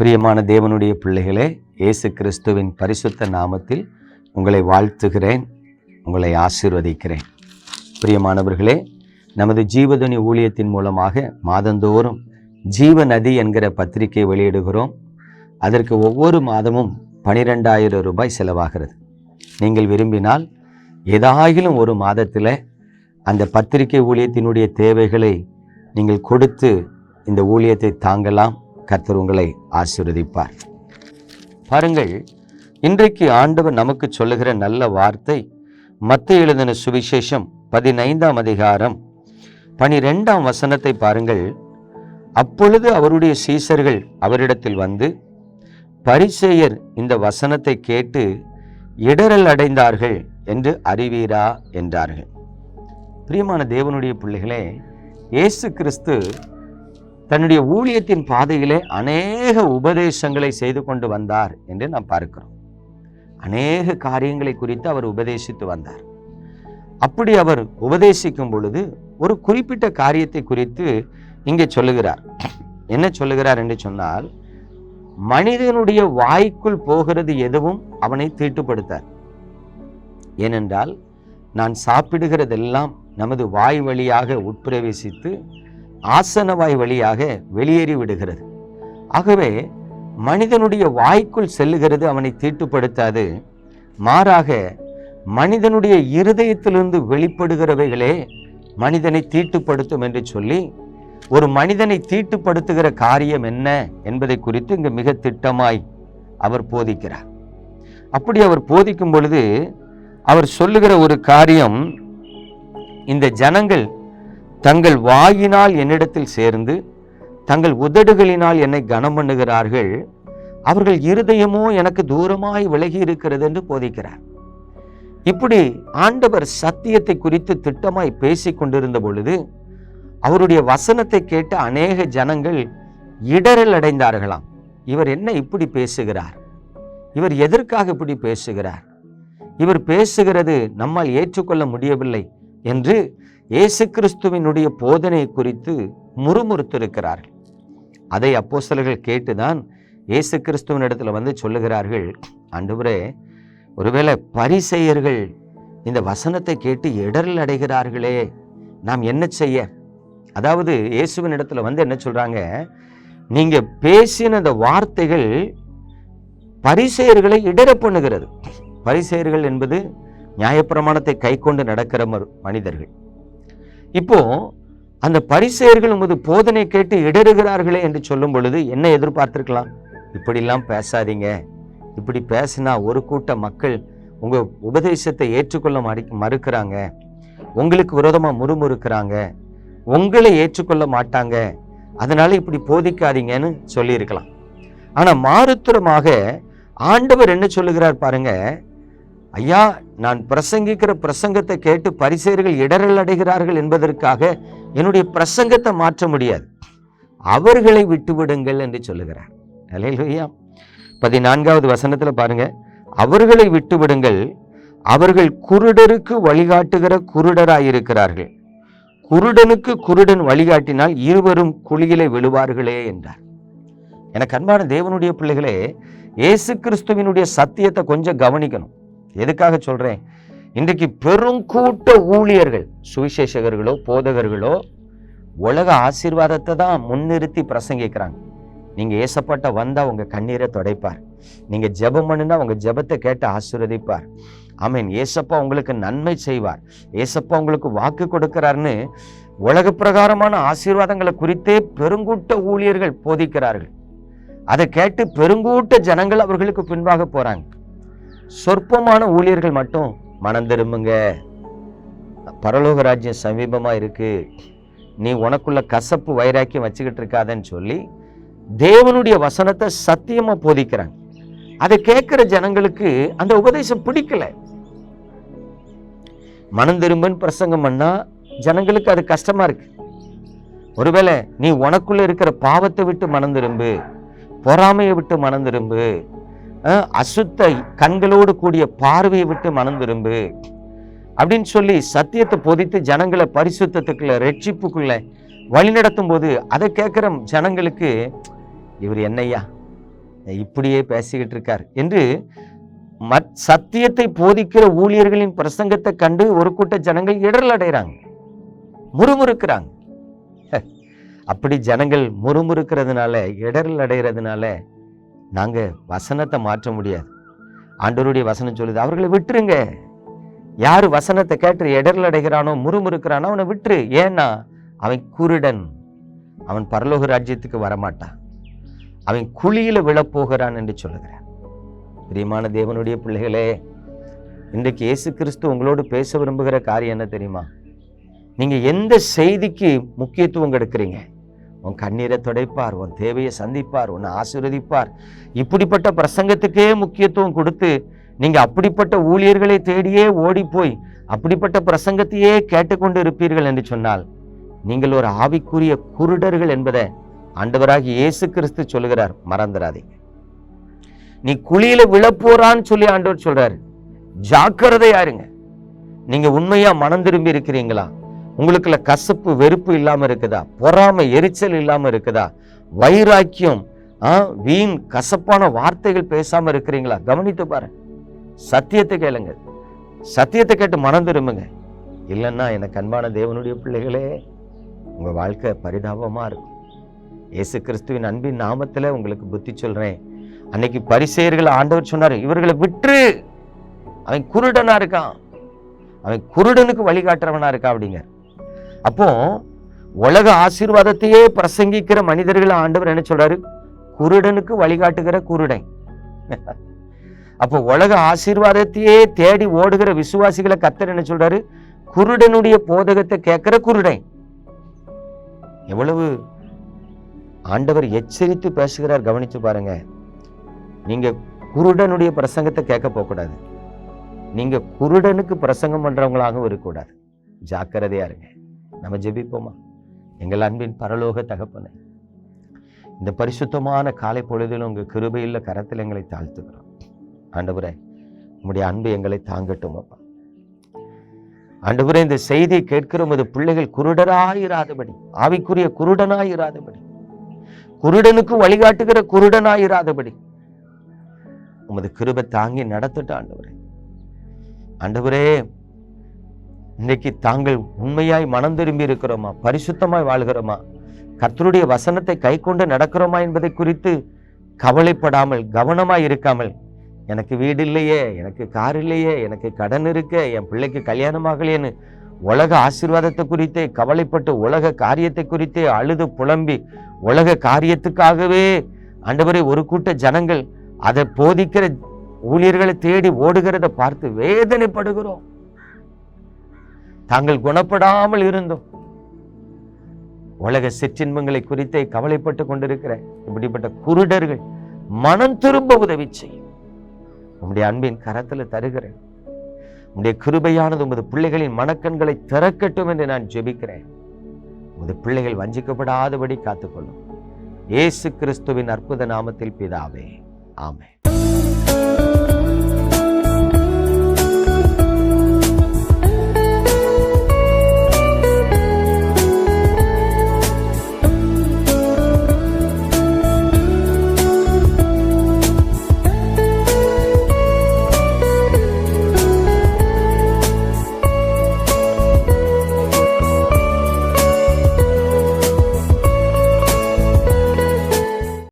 பிரியமான தேவனுடைய பிள்ளைகளே இயேசு கிறிஸ்துவின் பரிசுத்த நாமத்தில் உங்களை வாழ்த்துகிறேன் உங்களை ஆசீர்வதிக்கிறேன். பிரியமானவர்களே நமது ஜீவதுணி ஊழியத்தின் மூலமாக மாதந்தோறும் ஜீவ நதி என்கிற பத்திரிகை வெளியிடுகிறோம். அதற்கு ஒவ்வொரு மாதமும் பனிரெண்டாயிரம் ரூபாய் செலவாகிறது. நீங்கள் விரும்பினால் ஏதாகிலும் ஒரு மாதத்தில் அந்த பத்திரிகை ஊழியத்தினுடைய தேவைகளை நீங்கள் கொடுத்து இந்த ஊழியத்தை தாங்கலாம். கர்த்தர் உங்களை ஆசீர்வதிப்பார். பாருங்கள் இன்றைக்கு ஆண்டவர் நமக்கு சொல்லுகிற நல்ல வார்த்தை மத்திய எழுதின சுவிசேஷம் பதினைந்தாம் அதிகாரம் பனிரெண்டாம் வசனத்தை பாருங்கள். அப்பொழுது அவருடைய சீசர்கள் அவரிடத்தில் வந்து பரிசேயர் இந்த வசனத்தை கேட்டு இடரல் அடைந்தார்கள் என்று அறிவீரா என்றார்கள். பிரியமான தேவனுடைய பிள்ளைகளே இயேசு கிறிஸ்து தன்னுடைய ஊழியத்தின் பாதையிலே அநேக உபதேசங்களை செய்து கொண்டு வந்தார் என்று நாம் பார்க்கிறோம். அநேக காரியங்களை குறித்து அவர் உபதேசித்து வந்தார். அப்படி அவர் உபதேசிக்கும் பொழுது ஒரு குறிப்பிட்ட காரியத்தை குறித்து இங்கே சொல்லுகிறார். என்ன சொல்லுகிறார் என்று சொன்னால் மனிதனுடைய வாய்க்குள் போகிறது எதுவும் அவனை தீட்டுப்படுத்தார் ஏனென்றால் நான் சாப்பிடுகிறதெல்லாம் நமது வாய் வழியாக உட்பிரவேசித்து ஆசனவாய் வழியாக வெளியேறி விடுகிறது. ஆகவே மனிதனுடைய வாய்க்குள் செல்லுகிறது அவனை தீட்டுப்படுத்தாது. மாறாக மனிதனுடைய இருதயத்திலிருந்து வெளிப்படுகிறவைகளே மனிதனை தீட்டுப்படுத்தும் என்று சொல்லி ஒரு மனிதனை தீட்டுப்படுத்துகிற காரியம் என்ன என்பதை குறித்து இங்கு மிக திட்டமாய் அவர் போதிக்கிறார். அப்படி அவர் போதிக்கும் பொழுது அவர் சொல்லுகிற ஒரு காரியம் இந்த ஜனங்கள் தங்கள் வாயினால் என்னிடத்தில் சேர்ந்து தங்கள் உதடுகளினால் என்னை கனம் பண்ணுகிறார்கள். அவர்கள் இருதயமோ எனக்கு தூரமாய் விலகி இருக்கிறது என்று போதிக்கிறார். இப்படி ஆண்டவர் சத்தியத்தை குறித்து திட்டமாய் பேசிக் கொண்டிருந்த பொழுது அவருடைய வசனத்தை கேட்ட அநேக ஜனங்கள் இடரல் அடைந்தார்களாம். இவர் என்ன இப்படி பேசுகிறார்? இவர் எதற்காக இப்படி பேசுகிறார்? இவர் பேசுகிறது நம்மால் ஏற்றுக்கொள்ள முடியவில்லை. என்று இயேசு கிறிஸ்துவினுடைய போதனை குறித்து முறுமுறுத்திருக்கிறார்கள். அதை அப்போஸ்தலர்கள் கேட்டுதான் இயேசு கிறிஸ்துவின் இடத்துல வந்து சொல்லுகிறார்கள். அன்றுவரே ஒருவேளை பரிசெயர்கள் இந்த வசனத்தை கேட்டு இடரல் அடைகிறார்களே நாம் என்ன செய்ய? அதாவது இயேசுவின் இடத்துல வந்து என்ன சொல்றாங்க? நீங்க பேசின அந்த வார்த்தைகள் பரிசெயர்களை இடர பண்ணுகிறது. பரிசெயர்கள் என்பது நியாயப்பிரமாணத்தை கை கொண்டு நடக்கிற மரு- மனிதர்கள். இப்போ அந்த பரிசெயர்கள் உமது போதனை கேட்டு இடறுகிறார்களே என்று சொல்லும் பொழுது என்ன எதிர்பார்த்திருக்கலாம்? இப்படிலாம் பேசாதீங்க. இப்படி பேசினா ஒரு கூட்ட மக்கள் உங்க உபதேசத்தை ஏற்றுக்கொள்ள மறு மறுக்கிறாங்க. உங்களுக்கு விரோதமா முறுமுறுக்கிறாங்க. உங்களை ஏற்றுக்கொள்ள மாட்டாங்க. அதனால இப்படி போதிக்காதீங்கன்னு சொல்லியிருக்கலாம். ஆனா மாறுத்துறமாக ஆண்டவர் என்ன சொல்லுகிறார் பாருங்க. ஐயா நான் பிரசங்கிக்கிற பிரசங்கத்தை கேட்டு பரிசேர்கள் இடரல் அடைகிறார்கள் என்பதற்காக என்னுடைய பிரசங்கத்தை மாற்ற முடியாது. அவர்களை விட்டுவிடுங்கள் என்று சொல்லுகிறார். அல்லேலூயா. பதினான்காவது வசனத்தில் பாருங்க. அவர்களை விட்டுவிடுங்கள். அவர்கள் குருடருக்கு வழிகாட்டுகிற குருடராயிருக்கிறார்கள். குருடனுக்கு குருடன் வழிகாட்டினால் இருவரும் குழியிலே விழுவார்களே என்றார். எனக்கு அன்பான தேவனுடைய பிள்ளைகளே இயேசு கிறிஸ்துவினுடைய சத்தியத்தை கொஞ்சம் கவனிக்கணும். எதுக்காக சொல்றேன்? இன்றைக்கு பெருங்கூட்ட ஊழியர்கள் சுவிசேஷகர்களோ போதகர்களோ உலக ஆசீர்வாதத்தை தான் முன்னிறுத்தி பிரசங்கிக்கிறாங்க. நீங்க ஏசப்பட்ட வந்தா உங்க கண்ணீரை துடைப்பார். நீங்க ஜெபம் பண்ணுனா உங்க ஜெபத்தை கேட்டு ஆசீர்வதிப்பார். ஆமீன். ஏசப்பா உங்களுக்கு நன்மை செய்வார். ஏசப்பா உங்களுக்கு வாக்கு கொடுக்கிறார்னு உலக பிரகாரமான ஆசீர்வாதங்களை குறித்தே பெருங்கூட்ட ஊழியர்கள் போதிக்கிறார்கள். அதை கேட்டு பெருங்கூட்ட ஜனங்கள் அவர்களுக்கு பின்பாக போறாங்க. சொற்பமான ஊழியர்கள் மட்டும் மனம் திரும்புங்க. பரலோக ராஜ்யம் சமீபமா இருக்கு. நீ உனக்குள்ள கசப்பு வைராக்கியம் வச்சுக்கிட்டு இருக்காதன்னு சொல்லி தேவனுடைய வசனத்தை சத்தியமா போதிக்கிறாங்க. அதை கேட்கிற ஜனங்களுக்கு அந்த உபதேசம் பிடிக்கல. மனம் திரும்புன்னு பிரசங்கம் பண்ணா ஜனங்களுக்கு அது கஷ்டமா இருக்கு. ஒருவேளை நீ உனக்குள்ள இருக்கிற பாவத்தை விட்டு மனம் திரும்பு பொறாமையை விட்டு மனம் திரும்பு அசுத்த கண்களோடு கூடிய பார்வையை விட்டு மனம் திரும்பு. அப்படின்னு சொல்லி சத்தியத்தை பொதித்து ஜனங்களை பரிசுத்தத்துக்குள்ள ரட்சிப்புக்குள்ள வழிநடத்தும் போது அதை கேட்குற ஜனங்களுக்கு இவர் என்னையா இப்படியே பேசிக்கிட்டு இருக்கார் என்று மத் சத்தியத்தை போதிக்கிற ஊழியர்களின் பிரசங்கத்தை கண்டு ஒரு கூட்ட ஜனங்கள் இடரல் அடைகிறாங்க. முறுமுறுக்கிறாங்க. அப்படி ஜனங்கள் முறுமுறுக்கிறதுனால இடரல் அடைகிறதுனால நாங்கள் வசனத்தை மாற்ற முடியாது. ஆண்டவருடைய வசனம் சொல்லுது அவர்களை விட்டுருங்க. யார் வசனத்தை கேட்டு இடர்ல அடைகிறானோ முறுமுறுக்கிறானோ அவனை விட்டுரு. ஏன்னா அவன் குருடன். அவன் பரலோக ராஜ்யத்துக்கு வரமாட்டான். அவன் குழியில் விழப்போகிறான் என்று சொல்லுகிறான் பிரியமான தேவனுடைய பிள்ளைகளே இன்றைக்கு இயேசு கிறிஸ்து உங்களோடு பேச விரும்புகிற காரியம் என்ன தெரியுமா? நீங்கள் எந்த செய்திக்கு முக்கியத்துவம் கொடுக்குறீங்க? உன் கண்ணீரை துடைப்பார் உன் தேவையை சந்திப்பார் உன்னை ஆசீர்வதிப்பார். இப்படிப்பட்ட பிரசங்கத்துக்கே முக்கியத்துவம் கொடுத்து நீங்கள் அப்படிப்பட்ட ஊழியர்களை தேடியே ஓடி போய் அப்படிப்பட்ட பிரசங்கத்தையே கேட்டுக்கொண்டு இருப்பீர்கள் என்று சொன்னால் நீங்கள் ஒரு ஆவிக்குரிய குருடர்கள் என்பதை ஆண்டவராகி இயேசு கிறிஸ்து சொல்லுகிறார். மறந்துடாதீங்க. நீ குழியில விழப்போறான்னு சொல்லி ஆண்டவர் சொல்றாரு. ஜாக்கிரதையாருங்க நீங்க உண்மையா மனம் திரும்பி இருக்கிறீங்களா? உங்களுக்குள்ள கசப்பு வெறுப்பு இல்லாமல் இருக்குதா? பொறாமை எரிச்சல் இல்லாமல் இருக்குதா? வைராக்கியம் ஆ, வீண் கசப்பான வார்த்தைகள் பேசாமல் இருக்கிறீங்களா? கவனித்து பாருங்க சத்தியத்தை கேளுங்க. சத்தியத்தை கேட்டு மனம் திரும்புங்க. இல்லைன்னா எனக்கு அன்பான தேவனுடைய பிள்ளைகளே உங்கள் வாழ்க்கை பரிதாபமாக இருக்கும். இயேசு கிறிஸ்துவின் அன்பின் நாமத்தில் உங்களுக்கு புத்தி சொல்கிறேன் அன்னைக்கு பரிசெயர்கள் ஆண்டவர் சொன்னார் இவர்களை விற்று அவன் குருடனாக இருக்கான். அவன் குருடனுக்கு வழிகாட்டுறவனாக இருக்கா? அப்படிங்க. அப்போ உலக ஆசீர்வாதத்தையே பிரசங்கிக்கிற மனிதர்களை ஆண்டவர் என்ன சொல்றாரு? குருடனுக்கு வழிகாட்டுகிற குருடன். அப்போ உலக ஆசீர்வாதத்தையே தேடி ஓடுகிற விசுவாசிகளை கத்தர் என்ன சொல்றாரு? குருடனுடைய போதகத்தை கேட்கிற குருடன். எவ்வளவு ஆண்டவர் எச்சரித்து பேசுகிறார் கவனிச்சு பாருங்க. நீங்க குருடனுடைய பிரசங்கத்தை கேட்க போகக்கூடாது. நீங்க குருடனுக்கு பிரசங்கம் பண்றவங்களாகவும் இருக்கக்கூடாது. ஜாக்கிரதையா இருங்க. நம்ம ஜெபிப்போமா? எங்கள் அன்பின் பரலோக தகப்பனை இந்த பரிசுத்தமான காலை பொழுதில் உங்க கிருபையில் கரத்தில் எங்களை தாழ்த்துக்கிறோம் ஆண்டவரே உங்களுடைய அன்பு எங்களை தாங்கட்டும்? அப்பா ஆண்டவரே இந்த செய்தியை கேட்கிற உமது பிள்ளைகள் குருடராயிராதபடி ஆவிக்குரிய குருடனாயிராதபடி குருடனுக்கு வழிகாட்டுகிற குருடனாயிராதபடி உமது கிருபை தாங்கி நடத்தட்டும் ஆண்டவரே. ஆண்டவரே இன்றைக்கு தாங்கள் உண்மையாய் மனம் திரும்பி இருக்கிறோமா? பரிசுத்தமாய் வாழ்கிறோமா? கர்த்தருடைய வசனத்தை கை கொண்டு நடக்கிறோமா என்பதை குறித்து கவலைப்படாமல் கவனமாக இருக்காமல் எனக்கு வீடு இல்லையே எனக்கு கார் இல்லையே எனக்கு கடன் இருக்கே என் பிள்ளைக்கு கல்யாணம் ஆகலையேன்னு உலக ஆசீர்வாதத்தை குறித்தே கவலைப்பட்டு உலக காரியத்தை குறித்தே அழுது புலம்பி உலக காரியத்துக்காகவே அண்டவரை ஒரு கூட்ட ஜனங்கள் அதை போதிக்கிற ஊழியர்களை தேடி ஓடுகிறத பார்த்து வேதனைப்படுகிறோம். தாங்கள் குணப்படாமல் இருந்தோம். உலக சிற்றின்பங்களை குறித்தே கவலைப்பட்டு கொண்டிருக்கிற இப்படிப்பட்ட குருடர்கள் மனம் திரும்ப உதவி செய்யும். உங்களுடைய அன்பின் கரத்துல தருகிறேன். உங்களுடைய கிருபையானது உமது பிள்ளைகளின் மனக்கண்களை திறக்கட்டும் என்று நான் ஜெபிக்கிறேன். உமது பிள்ளைகள் வஞ்சிக்கப்படாதபடி காத்துக்கொள்ளும். இயேசு கிறிஸ்துவின் அற்புத நாமத்தில் பிதாவே ஆமே